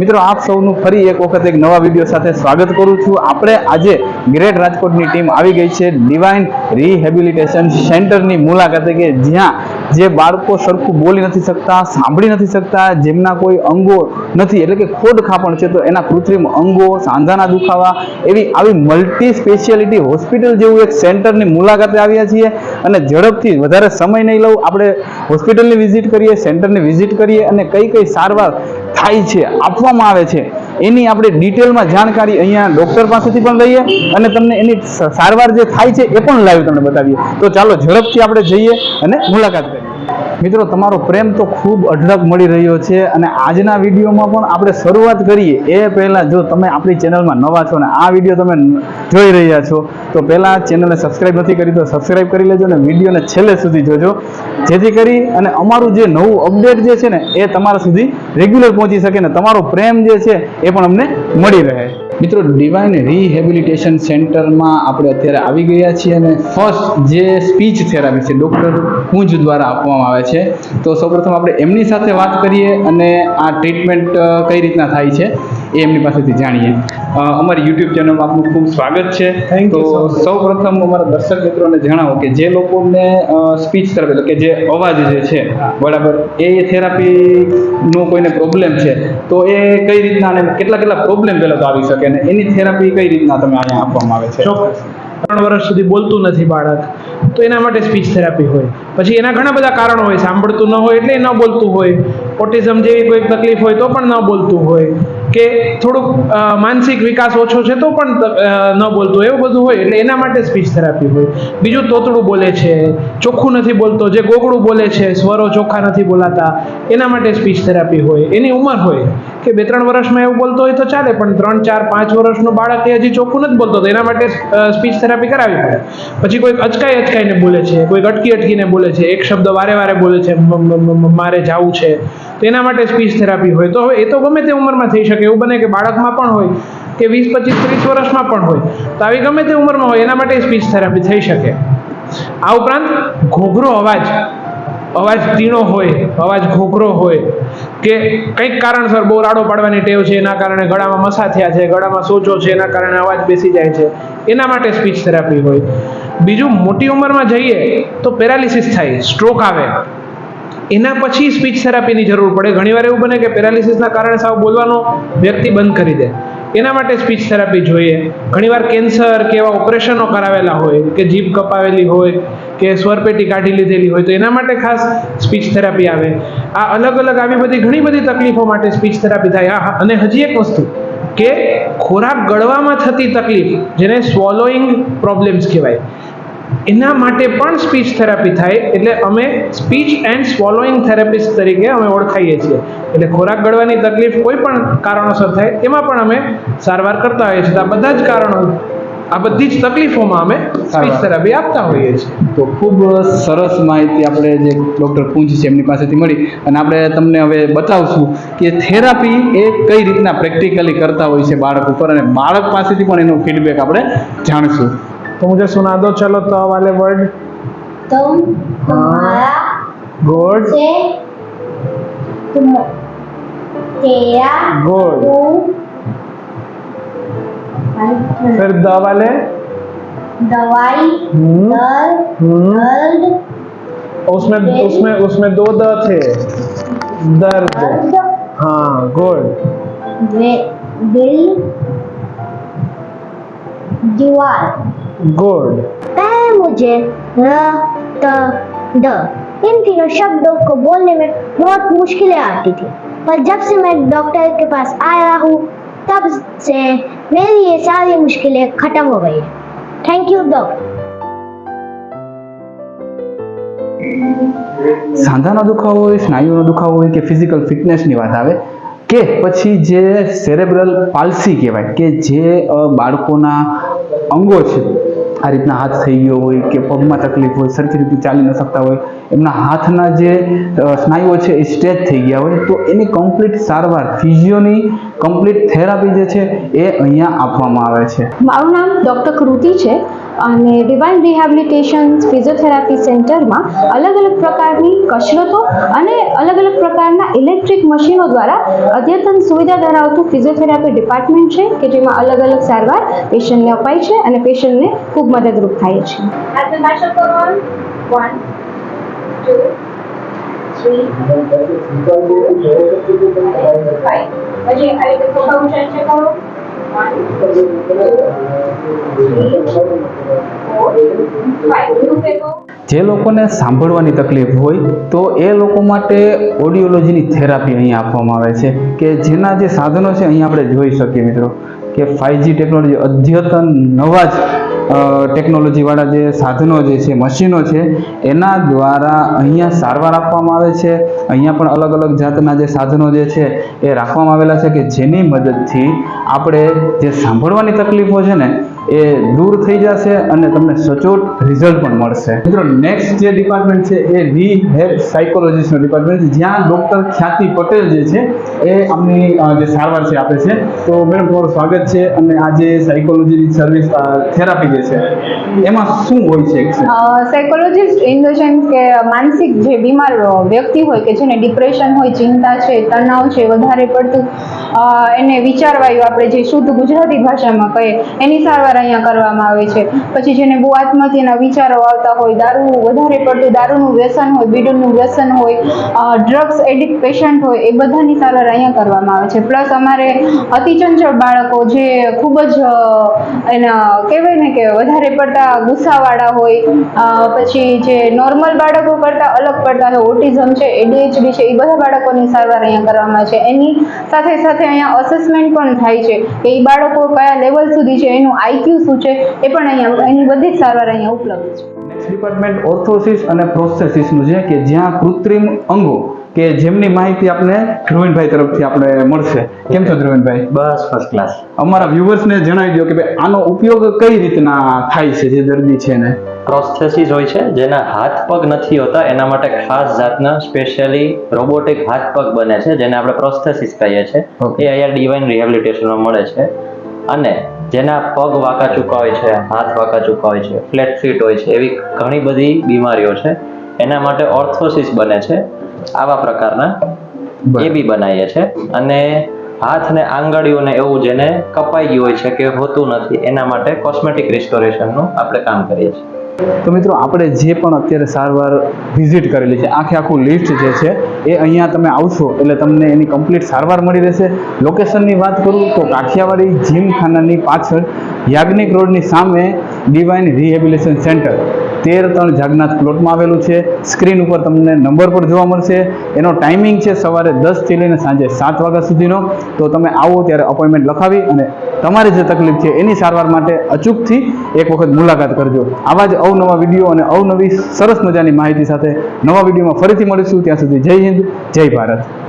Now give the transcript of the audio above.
મિત્રો, આપ સૌનું ફરી એક વખત એક નવા વીડિયો સાથે સ્વાગત કરું છું. આપણે આજે ગ્રેટ રાજકોટની ટીમ આવી ગઈ છે ડિવાઇન રિહેબિલિટેશન સેન્ટરની મુલાકાતે કે જ્યાં જે બાળકો સરખું બોલી નથી શકતા, સાંભળી નથી શકતા, જેમના કોઈ અંગો નથી, એટલે કે ખોડ ખાપણ છે, તો એના કૃત્રિમ અંગો, સાંધાના દુખાવા, એવી આવી મલ્ટી સ્પેશિયાલિટી હોસ્પિટલ જેવું એક સેન્ટરની મુલાકાતે આવ્યા છીએ. અને ઝડપથી વધારે સમય નહીં લઉં, આપણે હોસ્પિટલની વિઝિટ કરીએ સેન્ટરની વિઝિટ કરીએ અને કઈ કઈ સારવાર થાય છે, આપવામાં આવે છે, એની આપણે ડિટેલમાં જાણકારી અહીંયા ડૉક્ટર પાસેથી પણ લઈએ અને તમને એની સારવાર જે થાય છે એ પણ લાઈવ તમને બતાવીએ. તો ચાલો ઝડપથી આપણે જઈએ અને મુલાકાત કરીએ. મિત્રો, તમારો પ્રેમ તો ખૂબ અઢળક મળી રહ્યો છે અને આજના વિડીયોમાં પણ આપણે શરૂઆત કરીએ. એ પહેલાં જો તમે આપણી ચેનલમાં નવા છો અને આ વીડિયો તમે જોઈ રહ્યા છો તો પહેલાં ચેનલને સબસ્ક્રાઈબ નથી કરી તો સબસ્ક્રાઈબ કરી લેજો અને વિડીયોને છેલ્લે સુધી જોજો. જેથી કરી અને અમારું જે નવું અપડેટ જે છે ને, એ તમારા સુધી રેગ્યુલર પહોંચી શકે ને તમારો પ્રેમ જે છે, એ પણ અમને મળી રહે. મિત્રો ડિવાઇન રિહેબિલિટેશન સેન્ટરમાં આપણે અત્યારે આવી ગયા છીએ અને ફર્સ્ટ જે સ્પીચ થેરાપી છે ડૉક્ટર કુંજ દ્વારા આપવામાં આવે છે. તો સૌપ્રથમ આપણે એમની સાથે વાત કરીએ અને આ ટ્રીટમેન્ટ કઈ રીતના થાય છે એ એમની પાસેથી જાણીએ. અમારી યુટ્યુબ ચેનલમાં આપનું ખૂબ સ્વાગત છે. તો સૌપ્રથમ અમારા દર્શક મિત્રોને જણાવો કે જે લોકોને સ્પીચ થેરાપી એટલે કે જે અવાજ જે છે બરાબર એ થેરાપીનો કોઈને પ્રોબ્લેમ છે તો એ કઈ રીતના અને કેટલા કેટલા પ્રોબ્લેમ પહેલાં તો આવી શકે અને એની થેરાપી કઈ રીતના તમે અહીંયા આપવામાં આવે છે? ચોક્કસ. ત્રણ વર્ષ સુધી બોલતું નથી બાળક. તો એના માટે સ્પીચ થેરાપી હોય. પછી એના ઘણા બધા કારણો હોય. સાંભળતું ન હોય એટલે ન બોલતું હોય. ઓટિઝમ જેવી કોઈ તકલીફ હોય તો પણ ન બોલતું હોય. કે થોડુંક માનસિક વિકાસ ઓછો છે તો પણ ન બોલતું એવું બધું હોય એટલે એના માટે સ્પીચ થેરાપી હોય. બીજું તોતડું બોલે છે. ચોખ્ખું નથી બોલતો. જે ગોગડું બોલે છે, સ્વરો ચોખ્ખા નથી બોલાતા. એના માટે સ્પીચ થેરાપી હોય. એની ઉંમર હોય. કે બે ત્રણ વર્ષમાં એવું બોલતો હોય તો ચાલે, પણ ત્રણ, ચાર, પાંચ વર્ષનું બાળક એ હજી ચોખ્ખું નથી બોલતો, તો એના માટે સ્પીચ થેરાપી કરાવી પડે. પછી કોઈક અચકાઈ અચકાઈને બોલે છે કોઈક અટકી અટકીને બોલે છે, એક શબ્દ વારે વારે બોલે છે મારે જાવું છે તો એના માટે સ્પીચ થેરાપી હોય. તો હવે એ તો ગમે તે ઉંમરમાં થઈ શકે, એવું બને કે બાળકમાં પણ હોય, કે વીસ, પચીસ, ત્રીસ વર્ષમાં પણ હોય. તો આવી ગમે તે ઉંમરમાં હોય, એના માટે સ્પીચ થેરાપી થઈ શકે. આ ઉપરાંત ઘોઘરો અવાજ અવાજ તીણો હોય, અવાજ ઘોઘરો હોય કે કંઈક કારણસર બહુ રાડો પાડવાની ટેવ છે, એના કારણે ગળામાં મસા થયા છે, ગળામાં સોજો છે, એના કારણે અવાજ બેસી જાય છે. એના માટે સ્પીચ થેરાપી હોય. બીજું, મોટી ઉંમરમાં જઈએ તો પેરાલિસિસ થાય સ્ટ્રોક આવે. એના પછી સ્પીચ થેરાપીની જરૂર પડે. ઘણીવાર એવું બને કે પેરાલિસિસના કારણે સાવ બોલવાનો વ્યક્તિ બંધ કરી દે. એના માટે સ્પીચ થેરાપી જોઈએ. ઘણીવાર કેન્સર કે એવા ઓપરેશનો કરાવેલા હોય, કે જીભ કપાવેલી હોય કે સ્વરપેટી કાઢી લીધેલી હોય તો એના માટે ખાસ સ્પીચ થેરાપી આવે. આ અલગ અલગ આવી બધી ઘણી બધી તકલીફો માટે સ્પીચ થેરાપી થાય. આ અને હજી એક વસ્તુ કે ખોરાક ગળવામાં થતી તકલીફ જેને સ્વોલોઈંગ પ્રોબ્લેમ્સ કહેવાય, એના માટે પણ સ્પીચ થેરાપી થાય. એટલે અમે સ્પીચ એન્ડ સ્વોલોઈંગ થેરાપિસ્ટ તરીકે અમે ઓળખાઈએ છીએ. એટલે ખોરાક ગળવાની તકલીફ કોઈ પણ કારણોસર થાય, એમાં પણ અમે સારવાર કરતા હોઈએ છીએ. આ બધા જ કારણો આ બધી જ તકલીફોમાં અમે સ્પીચ થેરાપી આપતા હોઈએ છીએ. તો ખૂબ સરસ માહિતી આપણે જે ડૉક્ટર પૂંજ છે એમની પાસેથી મળી. અને આપણે તમને હવે બતાવશું કે થેરાપી એ કઈ રીતના પ્રેક્ટિકલી કરતા હોય છે બાળક ઉપર અને બાળક પાસેથી પણ એનો ફીડબેક આપણે જાણશું. તો મુજે સુના દો ચલો તો વાલે વર્ડ तुम तुम्हारा गुड से तुम तेरा गुड तू फिर द वाले? दवाई हम्म, दर्द हम्म। दर्द उसमें उसमें उसमें दो द थे। दर्द। दर्द। हाँ गुड दिल दीवार। गुड पहले मुझे र त द। इन तीनों शब्दों को बोलने में बहुत मुश्किलें आती थी। पर जब से मैं डॉक्टर के पास आया हूँ तब से मेरी ये सारी मुश्किलें खत्म हो गई थैंक यू डॉक्टर સાંધાનો દુખાવો હોય સ્નાયુનો દુખાવો હોય કે ફિઝિકલ ફિટનેસની વાત આવે કે પછી જે સેરેબ્રલ પાલ્સી કહેવાય કે જે અ, બાળકોના અંગો છે આ રીતના હાથ થઈ ગયો હોય કે પગમાં તકલીફ હોય, સરખી રીતે ચાલી ન શકતા હોય, એમના હાથના જે સ્નાયુઓ છે એ સ્ટ્રેચ થઈ ગયા હોય, તો એની કમ્પ્લીટ સારવાર ફિઝિયોની કમ્પ્લીટ થેરાપી જે છે એ અહીંયા આપવામાં આવે છે. મારું નામ ડૉક્ટર કૃતિ છે. અને ડિવાઇન રિહેબિલિટેશન ફિઝિયોથેરાપી સેન્ટરમાં અલગ અલગ પ્રકારની કસરતો અને અલગ અલગ પ્રકારના ઇલેક્ટ્રિક મશીનો દ્વારા અદ્યતન સુવિધા ધરાવતું ફિઝિયોથેરાપી ડિપાર્ટમેન્ટ છે કે જેમાં અલગ અલગ સારવાર પેશન્ટને અપાય છે અને પેશન્ટને ખૂબ મદદરૂપ થાય છે. પછી આવી રીતે ઊંચા નીચે કરો જે લોકોને સાંભળવાની તકલીફ હોય તો એ લોકો માટે ઓડિયોલોજીની થેરાપી અહીંયા આપવામાં આવે છે કે જેના જે સાધનો છે અહીંયા આપણે જોઈ શકીએ મિત્રો કે ફાઇવજી ટેકનોલોજી અદ્યતન નવા જ ટેકનોલોજીવાળા જે સાધનો જે છે મશીનો છે, એના દ્વારા અહીંયા સારવાર આપવામાં આવે છે. અહીંયા પણ અલગ અલગ જાતના જે સાધનો જે છે, એ રાખવામાં આવેલા છે કે જેની મદદથી આપણે જે સાંભળવાની તકલીફો છે ને એ દૂર થઈ જશે અને તમને સચોટ રિઝલ્ટ પણ મળશે. મિત્રો નેક્સ્ટ જે ડિપાર્ટમેન્ટ છે એ રી હેલ્થ સાયકોલોજીસ્ટનું ડિપાર્ટમેન્ટ છે. જ્યાં ડૉક્ટર ખ્યાતિ પટેલ જે છે, એ અમની જે સારવાર છે આપે છે. તો મેડમ તમારું સ્વાગત છે અને આ સાયકોલોજીની સર્વિસ થેરાપી જે છે, એમાં શું હોય છે સાયકોલોજીસ્ટ ઇન ધ સેન્સ કે માનસિક જે બીમાર વ્યક્તિ હોય કે જેને ડિપ્રેશન હોય, ચિંતા છે, તણાવ છે, વધારે પડતું એને વિચારવાયું આપણે જે શુદ્ધ ગુજરાતી ભાષામાં કહીએ, એની સારવાર અહીંયા કરવામાં આવે છે. પછી જેને બહુ આત્મહત્યાના વિચારો આવતા હોય, દારૂ વધારે પડતું દારૂનું વ્યસન હોય, બીડુનું વ્યસન હોય ડ્રગ્સ એડિક્ટ પેશન્ટ હોય, એ બધાની સારવાર અહીંયા કરવામાં આવે છે. પ્લસ અમારે અતિચંચળ બાળકો જે ખૂબ જ એના કહેવાય ને કે વધારે પડતા ગુસ્સાવાળા હોય પછી જે નોર્મલ બાળકો કરતાં અલગ પડતા હોય ઓટિઝમ છે એડીએચડી છે, એ બધા બાળકોની સારવાર અહીંયા કરવામાં આવે છે. એની સાથે સાથે અહીંયા અસેસમેન્ટ પણ થાય છે કે એ બાળકો કયા લેવલ સુધી છે, એનું આઈક્યુ શું છે એ પણ અહીંયા એની બધી જ સારવાર અહીંયા ઉપલબ્ધ છે. નેક્સ્ટ ડિપાર્ટમેન્ટ ઓર્થોસિસ અને પ્રોસ્થેસિસનું છે કે જ્યાં કૃત્રિમ અંગો કે જેમની માહિતી આપણે ધ્રુવીનભાઈ તરફથી આપણે મળશે. કેમ છો ધ્રુવીનભાઈ? બસ ફર્સ્ટ ક્લાસ અમારા વ્યુઅર્સને જણાવી દો કે ભાઈ આનો ઉપયોગ કઈ રીતના થાય છે જે દર્દી છે ને પ્રોસ્થેસિસ હોય છે જેના હાથ પગ નથી હોતા એના માટે ખાસ જાતના સ્પેશિયલી રોબોટિક હાથ પગ બને છે જેને આપણે પ્રોસ્થેસિસ કહીએ છીએ. એ અહીંયા ડિવાઇન રિહેબિલિટેશનમાં મળે છે. અને જેના પગ વાંકા ચૂકા હોય છે હાથ વાંકા ચૂકા હોય છે ફ્લેટ ફીટ હોય છે એવી ઘણી બધી બીમારીઓ છે. એના માટે ઓર્થોસિસ બને છે. આવા પ્રકારના એ બી બનાવીએ છે. અને હાથ ને આંગળીઓને એવું જેને કપાઈ ગયું હોય છે કે હોતું નથી એના માટે કોસ્મેટિક રિસ્ટોરેશનનું આપણે કામ કરીએ છીએ. તો મિત્રો, આપણે જે પણ અત્યારે સારવાર વિઝિટ કરેલી છે, આખે આખું લિસ્ટ જે છે, એ અહીંયા તમે આવશો એટલે તમને એની કમ્પ્લીટ સારવાર મળી રહેશે. લોકેશનની વાત કરું તો કાઠિયાવાડી જીમખાનાની પાછળ યાજ્ઞિક રોડની સામે ડિવાઇન રિહેબિલેશન સેન્ટર તેર ત્રણ જાગનાથ પ્લોટમાં આવેલું છે. સ્ક્રીન ઉપર તમને નંબર પર જોવા મળશે. એનો ટાઈમિંગ છે સવારે દસથી લઈને સાંજે સાત વાગ્યા સુધીનો. તો તમે આવો ત્યારે અપોઇન્ટમેન્ટ લખાવી અને તમારી જે તકલીફ છે એની સારવાર માટે અચૂકથી એક વખત મુલાકાત કરજો. આવા જ અવનવા વીડિયો અને અવનવી સરસ મજાની માહિતી સાથે નવા વિડીયોમાં ફરીથી મળીશું. ત્યાં સુધી જય હિન્દ, જય ભારત.